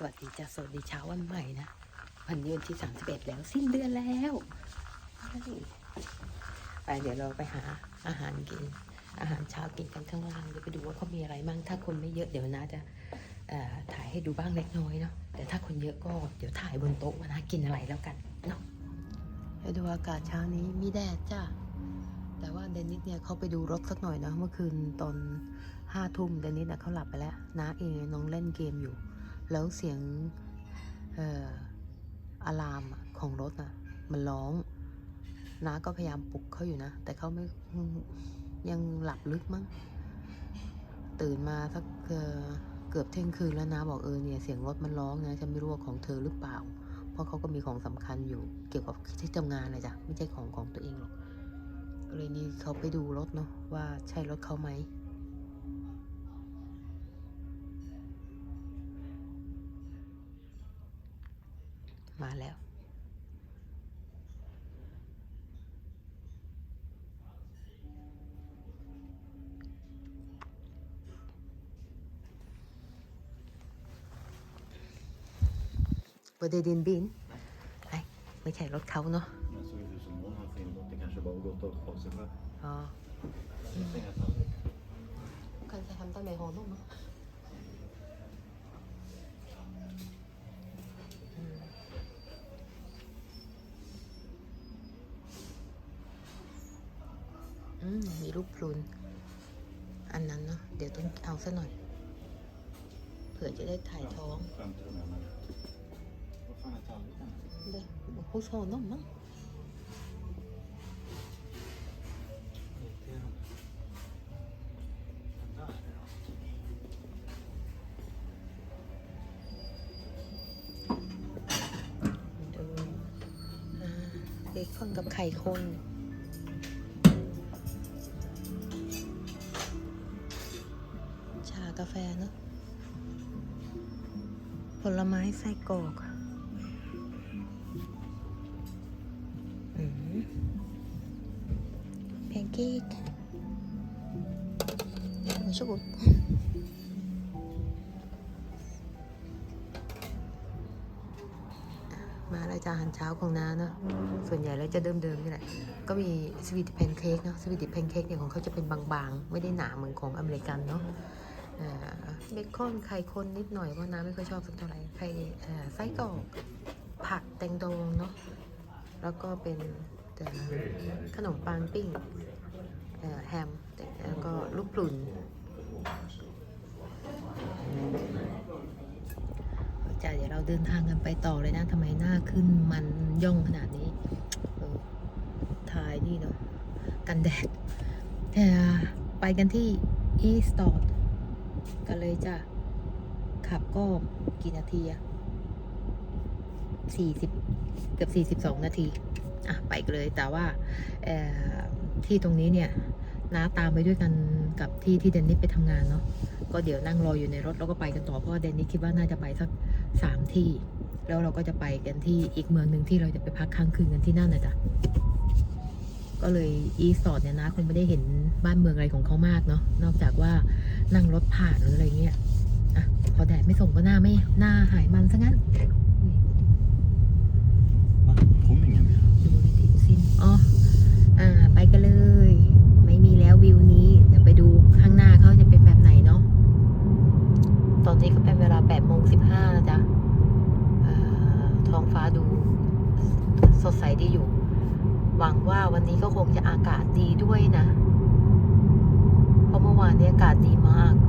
สวัสดีจ้าสวัสดีเช้าวันใหม่นะ วันนี้วันที่31แล้วสิ้นเดือนแล้วไปเดี๋ยวเราไปหาอาหารกิน อาหารเช้ากินกันข้างล่างเดี๋ยวไปดูว่าเขามีอะไรมั่งถ้าคนไม่เยอะเดี๋ยวนาจะถ่ายให้ดูบ้างเล็กน้อยเนาะแต่ถ้าคนเยอะก็เดี๋ยวถ่ายบนโต๊ะว่านากินอะไรแล้วกันเนาะให้ดูอากาศเช้านี้มีแดดจ้าแต่ว่าเดนนิสเนี่ยเขาไปดูรถสักหน่อยนะเมื่อคืนตอนห้าทุ่มเดนนิสนะเขาหลับไปแล้วน้าเองน้องเล่นเกมอยู่ แล้วเสียงเอ่ออะลามของรถน่ะ มันร้องน้าก็พยายามปลุกเขาอยู่นะ แต่เขาไม่ยังหลับลึกมั้ง ตื่นมาสักเกือบเที่ยงคืนแล้วนะบอกเออเนี่ยเสียงรถมันร้องนะฉันไม่รู้ว่าของเธอหรือเปล่า เพราะเขาก็มีของสำคัญอยู่เกี่ยวกับที่ทำงานเลยจ้ะไม่ใช่ของของตัวเองหรอกเลยนี่เขาไปดูรถเนาะว่าใช่รถเขาไหม มาแล้วบดดินบินไอ้ไม่ใช่รถเขาเนาะ Men såg ut som någon har filmat. Det kanske bara gått av av sig själv. อ๋อ Jag tänker att han- kan jag hämta med honom? มมีรูปพลุน อันนั้นเนาะ เดี๋ยวต้องเอาซะหน่อย เผื่อจะได้ถ่ายท้อง เลย hos honom มั้งเบคอนกับไข่คน กาแฟเนอะผลไม้ไส้กรอกแพนเค้กไม่ชอบมาแล้วจ้าอาหารเช้าของน้าเนอะส่วนใหญ่แล้วจะเดิมๆนี่แหละ ก็มีสวีทแพนเค้กเนาะ สวีทแพนเค้กเนี่ยของเขาจะเป็นบางๆ ไม่ได้หนาเหมือนของอเมริกันเนาะ เบคอนไข่คนนิดหน่อยเพราะน้าไม่ค่อยชอบสักเท่าไหร่ไข่ไส้กรอกผักแตงโดงเนาะแล้วก็เป็นขนมปังปิ้งแฮมแล้วก็ลูกปลุ่นจ้ะเดี๋ยวเราเดินทางกันไปต่อเลยนะทำไมหน้าขึ้นมันย่องขนาดนี้ถ่ายนี่เนาะกันแดดแต่ไปกันที่ East t o r กันเลยจ้ะ ขับก็กี่นาทีอะสี่สิบเกือบสี่สิบสองนาที อะ ไปกันเลย แต่ว่าที่ตรงนี้เนี่ยน้าตามไปด้วยกันกับที่ที่เดนนิสไปทำงานเนาะ ก็เดี๋ยวนั่งรออยู่ในรถแล้วก็ไปกันต่อ เพราะเดนนิสคิดว่าน่าจะไปสักสามที่ แล้วเราก็จะไปกันที่อีกเมืองหนึ่งที่เราจะไปพักค้างคืนกันที่นั่นนะจ๊ะ ก็เลยอีสอดเนี่ยนะคงไม่ได้เห็นบ้านเมืองอะไรของเขามากเนาะ นอกจากว่า นั่งรถผ่านหรืออะไรเงี้ยอะพอแดดไม่ส่งก็หน้าไม่หน้าหายมันซะงั้น Va? Kom ingen bil? ดูดิสินอ๋ออ่า ไปกันเลย ไม่มีแล้ววิวนี้ เดี๋ยวไปดูข้างหน้าเขาจะเป็นแบบไหนเนาะตอนนี้ก็เป็นเวลา8โมง15นะจ๊ะอ่าท้องฟ้าดู สดใสดีอยู่ หวังว่าวันนี้ก็คงจะอากาศดีด้วยนะ เพราะ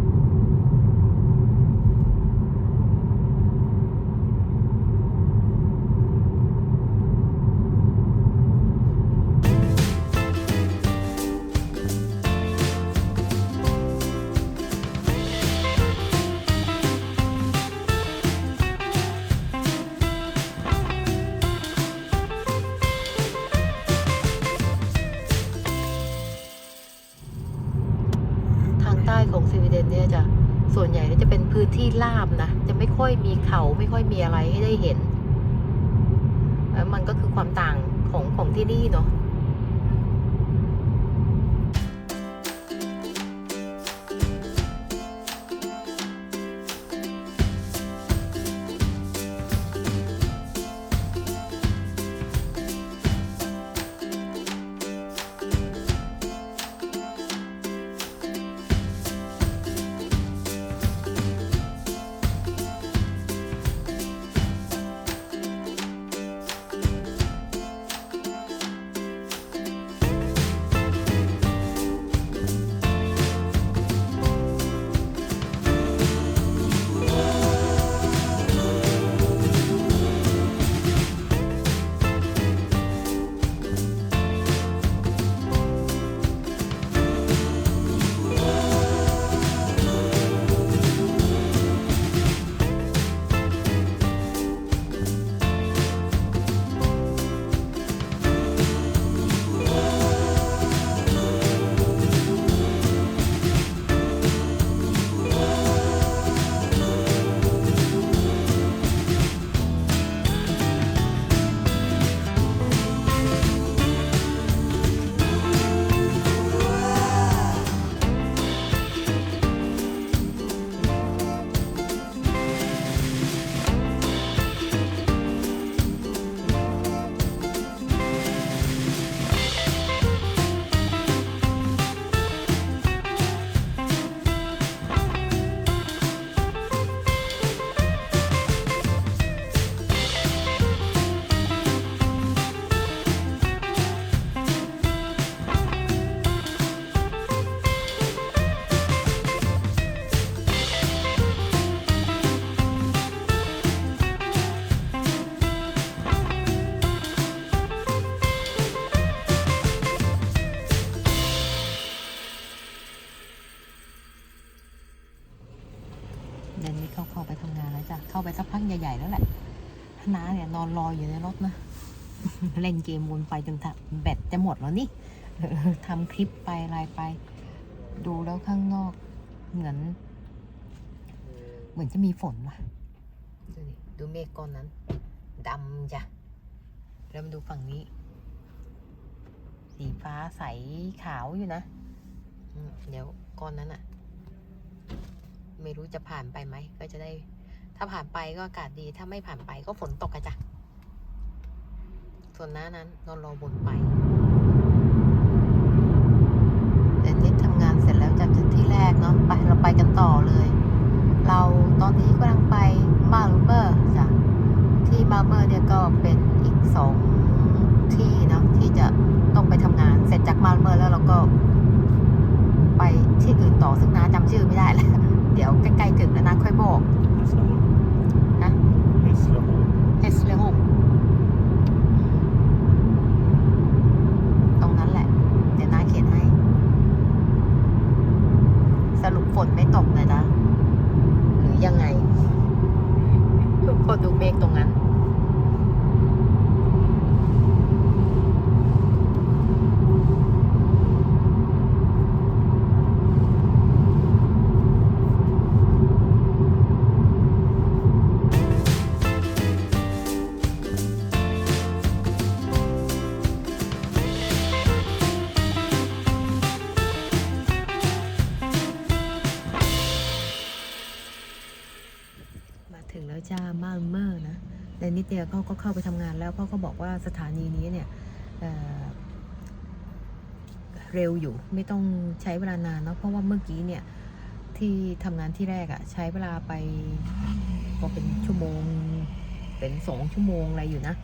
ได้เห็น มันก็คือความต่างของของที่นี่เนาะ นี่เข้าไปทำงานแล้วจ้ะ เข้าไปสักพักใหญ่ ๆ แล้วแหละน้าเนี่ยนอนรออยู่ในรถนะ เล่นเกมวนไปจนแบตจะหมดแล้วนี่ทำคลิปไปอะไรไป ดูแล้วข้างนอก เหมือน เหมือนจะมีฝนว่ะ ดูดิดูเมฆก้อนนั้นดำจ้ะแล้วมาดูฝั่งนี้ สีฟ้าใสขาวอยู่นะ เดี๋ยวก้อนนั้นอะ ไม่รู้จะผ่านไปไหม ก็จะได้ ถ้าผ่านไปก็อากาศดี ถ้าไม่ผ่านไปก็ฝนตกอะจ้ะส่วนหน้านั้นนอนรอบนไปเดนนิสทำงานเสร็จแล้วจากจุดที่แรกเนาะ ไปเราไปกันต่อเลย เราตอนนี้กำลังไปมาลเมอร์จ้ะ ที่มาเมอร์เนี่ยก็เป็นอีกสองที่เนาะที่จะต้องไปทำงาน เสร็จจากมาลเมอร์แล้วเราก็ ไปที่อื่นต่อซึ่งน้าจำชื่อไม่ได้แล้ว เดี๋ยวใกล้ๆถึง แต่นิดเดียเขาก็เข้าไปทำงานแล้วเขาก็บอกว่าสถานีนี้เนี่ยเเร็วอยู่ไม่ต้องใช้เวลานานเนาะเพราะว่าเมื่อกี้เนี่ยที่ทำงานที่แรกอะใช้เวลาไปก็เป็นชั่วโมง เป็นสองชั่วโมงอะไรอยู่นะ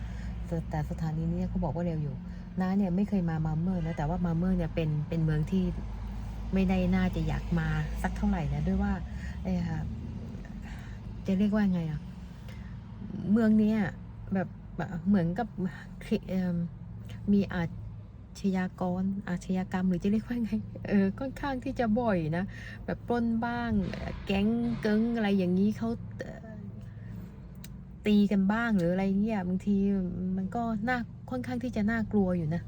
แต่สถานีนี้เขาบอกว่าเร็วอยู่น้าเนี่ยไม่เคยมามาเมอร์นะแต่ว่ามาเมอร์เนี่ยเป็นเป็นเมืองที่ไม่ได้น่าจะอยากมาสักเท่าไหร่นะด้วยว่าเอ่อจะเรียกว่าไงอะเมืองเนี้ย แบบเหมือนกับมีอาชญากรอาชญากรรมหรือจะเรียกว่าไงเออค่อนข้างที่จะบ่อยนะ แบบปล้นบ้าง แก๊งเกิ้งอะไรอย่างนี้เขาตีกันบ้างหรืออะไรเงี้ยบางทีมันก็น่าค่อนข้างที่จะน่ากลัวอยู่นะ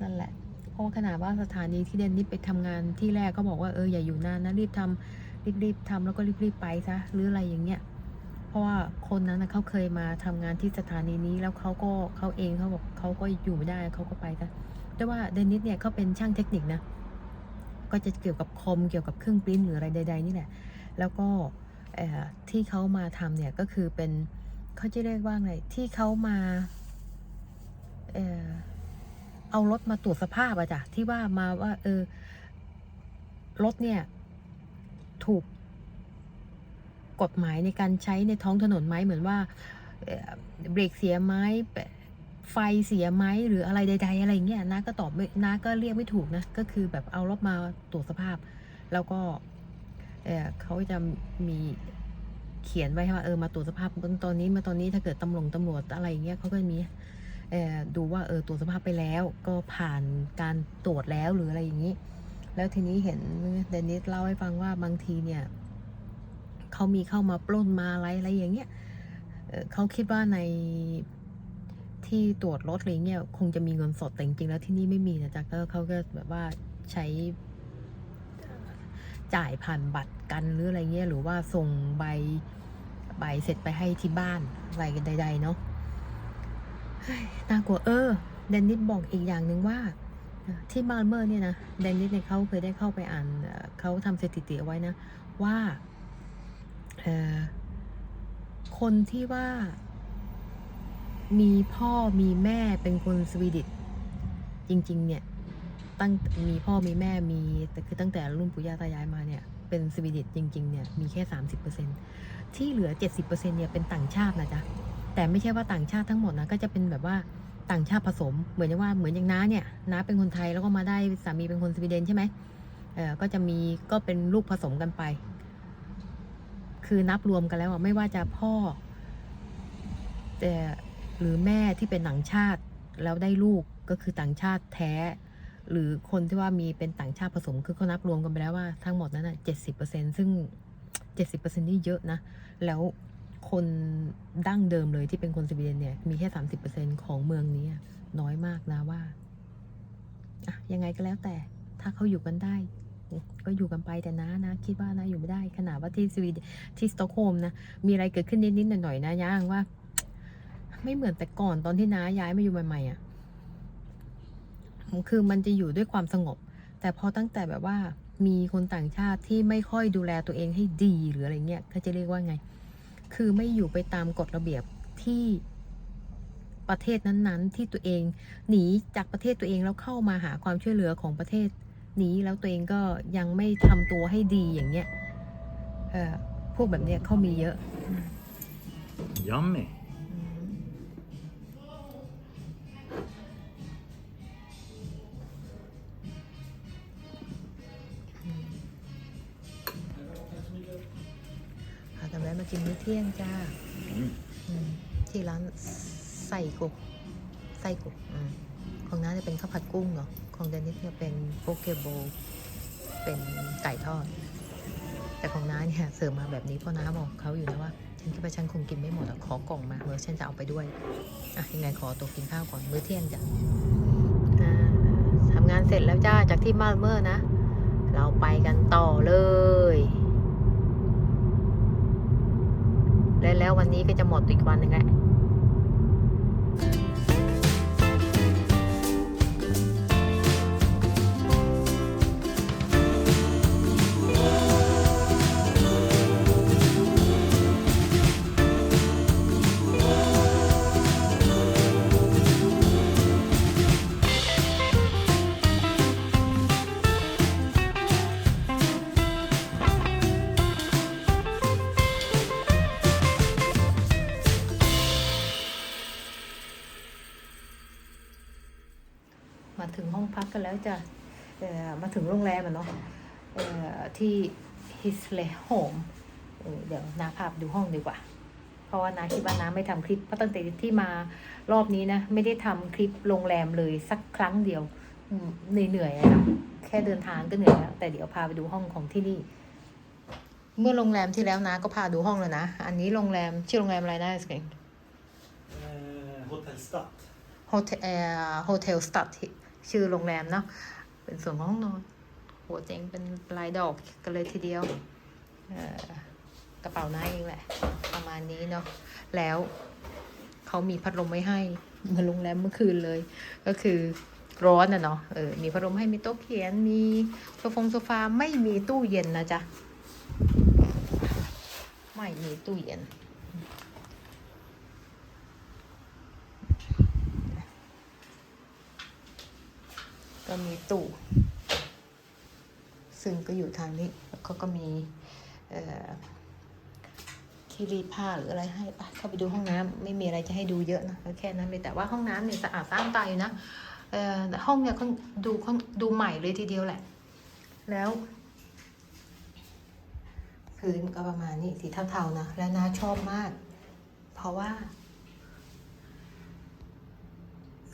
นั่นแหละ เพราะว่าขนาดว่าสถานีที่เดนนี่ไปทำงานที่แรกก็บอกว่าเอออย่าอยู่นานนะรีบทำรีบๆทำแล้วก็รีบๆไปซะหรืออะไรอย่างเงี้ย ราะว่าคนนั้นนะเขาเคยมาทำงานที่สถานีนี้ แล้วเขาก็เขาเองเขาบอกเขาก็อยู่ไม่ได้เขาก็ไปซะแต่ว่าเดนิสเนี่ยเขาเป็นช่างเทคนิคนะ ก็จะเกี่ยวกับคอมเกี่ยวกับเครื่องปริ้นท์หรืออะไรใด ๆ นี่แหละ แล้วก็ที่เขามาทำเนี่ยก็คือเป็นเขาจะเรียกว่าไงที่เขามาเออเอารถมาตรวจสภาพอะจ้ะที่ว่ามาว่า เออรถเนี่ย ถูก กฎหมายในการใช้ในท้องถนนไหมเหมือนว่าเบรกเสียไหมไฟเสียไหมหรืออะไรใด ๆ อะไรเงี้ยน้าก็ตอบไม่น้าก็เรียกไม่ถูกนะ ก็คือแบบเอารถมาตรวจสภาพ แล้วก็เออเขาจะมีเขียนไว้ว่าเออมาตรวจสภาพตอนนี้มาตอนนี้ถ้าเกิดตำรวจตำรวจอะไรเงี้ยเขาก็มีเออดูว่าเออตรวจสภาพไปแล้ว ก็ผ่านการตรวจแล้วหรืออะไรอย่างนี้ แล้วทีนี้เห็นเดนิสเล่าให้ฟังว่าบางทีเนี่ย เขามีเข้ามาปล้นมาอะไรอะไรอย่างเงี้ยเขาคิดว่าในที่ตรวจรถอะไรเงี้ยคงจะมีเงินสดแต่จริงๆแล้วที่นี่ไม่มีนะจ๊ะก็เขาก็แบบว่าใช้จ่ายผ่านบัตรกันหรืออะไรเงี้ยหรือว่าส่งใบใบเสร็จไปให้ที่บ้านอะไรกันใดๆเนาะน่ากลัวเออเดนนิสบอกอีกอย่างหนึ่งว่า ที่มาลเมอร์เนี่ยนะแดนนิสเนี่ยเขาเคยได้เข้าไปอ่านเอ่อเขาทำสถิติเอาไว้นะ ว่า คนที่ว่า มีพ่อมีแม่เป็นคนสวีดิชจริง ๆ เนี่ยตั้งมีพ่อมีแม่มีแต่คือตั้งแต่รุ่นปู่ย่าตายายมาเนี่ย เป็นสวีดิชจริง ๆ เนี่ยมีแค่ 30%ที่เหลือ 70%เนี่ยเป็นต่างชาตินะจ๊ะแต่ไม่ใช่ว่าต่างชาติทั้งหมดนะก็จะเป็นแบบว่าต่างชาติผสม เหมือนอย่างว่าเหมือนอย่างน้าเนี่ยน้าเป็นคนไทยแล้วก็มาได้สามีเป็นคนสวีเดนใช่ไหมเออก็จะมีก็เป็นลูกผสมกันไป คือนับรวมกันแล้วไม่ว่าจะพ่อ แต่หรือแม่ที่เป็นต่างชาติแล้วได้ลูกก็คือต่างชาติแท้ หรือคนที่ว่ามีเป็นต่างชาติผสมคือเขานับรวมกันไปแล้วว่าทั้งหมดนั้นอะเจ็ดสิบเปอร์เซ็นซึ่งเจ็ดสิบเปอร์เซ็นนี่เยอะนะ แล้วคนดั้งเดิมเลยที่เป็นคนสวีเดนเนี่ย มีแค่สามสิบเปอร์เซ็นของเมืองนี้น้อยมากนะว่าอะยังไงก็แล้วแต่ถ้าเขาอยู่กันได้ ก็อยู่กันไปแต่นะนะ คิดว่านะอยู่ไม่ได้ขนาดว่าที่สวีเดนที่สตอกโฮล์มนะ มีอะไรเกิดขึ้นนิดๆหน่อยๆนะย่างว่า ไม่เหมือนแต่ก่อนตอนที่น้าย้ายมาอยู่ใหม่ๆอะ่ะคือมันจะอยู่ด้วยความสงบ แต่พอตั้งแต่แบบว่ามีคนต่างชาติที่ไม่ค่อยดูแลตัวเองให้ดีหรืออะไรเงี้ยเขาจะเรียกว่าไง คือไม่อยู่ไปตามกฎระเบียบที่ประเทศนั้นๆ ที่ตัวเองหนีจากประเทศตัวเองแล้วเข้ามาหาความช่วยเหลือของประเทศ นี้แล้วตัวเองก็ยังไม่ทำตัวให้ดีอย่างเงี้ยเออพวกแบบเนี้ยเขามีเยอะ Yummy. พากันแวะมากินมื้อเที่ยงจ้า Mm. อืมที่ร้านไส้กุกไส้กุกอืม ของน้าจะเป็นข้าวผัดกุ้งเนาะของเดนิสเนี่ยเป็นโปเกโบลเป็นไก่ทอด แต่ของน้าเนี่ยเสิร์ฟมาแบบนี้เพราะน้าบอกเขาอยู่นะว่า ฉันคิดว่าฉันคงกินไม่หมดอะขอกล่องมาเมื่อฉันจะเอาไปด้วยอะยังไงขอตัวกินข้าวก่อนมื้อเที่ยงจ้ะทำงานเสร็จแล้วจ้าจากที่มาเมอร์นะ เราไปกันต่อเลยและแล้ววันนี้ก็จะหมดอีกวันหนึ่งแหละ มาถึงโรงแรมอะเนาะเอ่อที่ฮิสเลโฮมเดี๋ยวนาพาไปดูห้องดีกว่า เพราะว่านาคิดว่านาไม่ทำคลิปเพราะตั้งแต่ที่มารอบนี้นะ ไม่ได้ทำคลิปโรงแรมเลยสักครั้งเดียวอืมเหนื่อยๆอะนะแค่เดินทางก็เหนื่อยแล้วแต่เดี๋ยวพาไปดูห้องของที่นี่ เมื่อโรงแรมที่แล้วนะ ก็พาดูห้องแล้วนะ อันนี้โรงแรมชื่อโรงแรมอะไรนะสกิ Eh, Hotel Stad. โฮเทลโฮเทลสตัดชื่อโรงแรมเนาะ เป็นส่วนของห้องนอนหัวเจ๋งเป็นลายดอกกันเลยทีเดียวกระเป๋าหน้าเองแหละ ประมาณนี้เนาะแล้วเขามีพัดลมไว้ให้เหมือนโรงแรมเมื่อคืนเลย ก็คือร้อนอะเนาะเออมีพัดลมให้มีโต๊ะเขียนมีโซฟงโซฟาไม่มีตู้เย็นนะจ๊ะไม่มีตู้เย็น ก็มีตู้ซึ่งก็อยู่ทางนี้แล้วเขาก็มีที่รีผ้าหรืออะไรให้ปเข้าไปดูห้องน้ำไม่มีอะไรจะให้ดูเยอะนะก็แค่นั้นเลยแต่ว่าห้องน้ำเนี่ยสะอาดสะอ้านตาอยู่นะห้องเนี่ยดูดูใหม่เลยทีเดียวแหละ แล้วพื้นก็ประมาณนี้สีเทาๆนะ และน้าชอบมาก เพราะว่า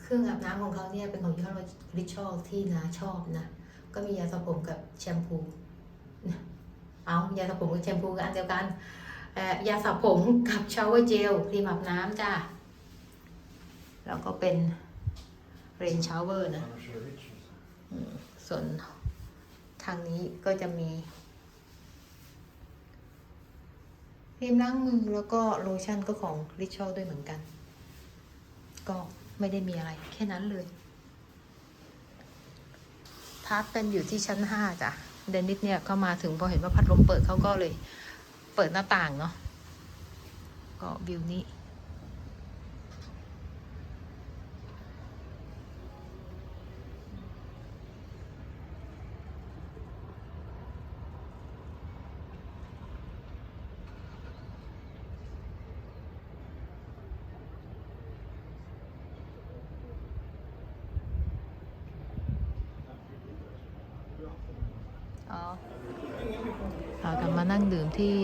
เค รื่องอาบน้ำของเขาเนี่ยเป็นของยี่ห้อริชอลที่น้าชอบนะ ก็มียาสระผมกับแชมพูเอายาสระผมกับแชมพูกันเดียวกันยาสระผมกับชาวเวอร์เจลครีมอาบน้ำจ้าแล้วก็เป็นเรนชาวเวอร์นะส่วนทางนี้ก็จะมีครีมล้างมือแล้วก็โลชั่นก็ของริชอลด้วยเหมือนกัน ก็ ไม่ได้มีอะไรแค่นั้นเลยพักกันอยู่ที่ชั้นห้าจ้ะเดนิสเนี่ยเขามาถึงพอเห็นว่าพัดลมเปิดเขาก็เลย เปิดหน้าต่างเนาะก็วิวนี้ พากันมานั่งดื่มที่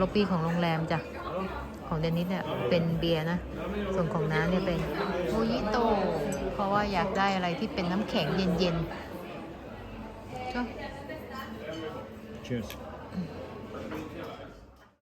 ล็อบบี้ของโรงแรมจ้ะ ของเดนิสเนี่ยเป็นเบียร์นะ ส่วนของน้าเนี่ยเป็นโมยิโต เพราะว่าอยากได้อะไรที่เป็นน้ำแข็งเย็นๆก็ Cheers.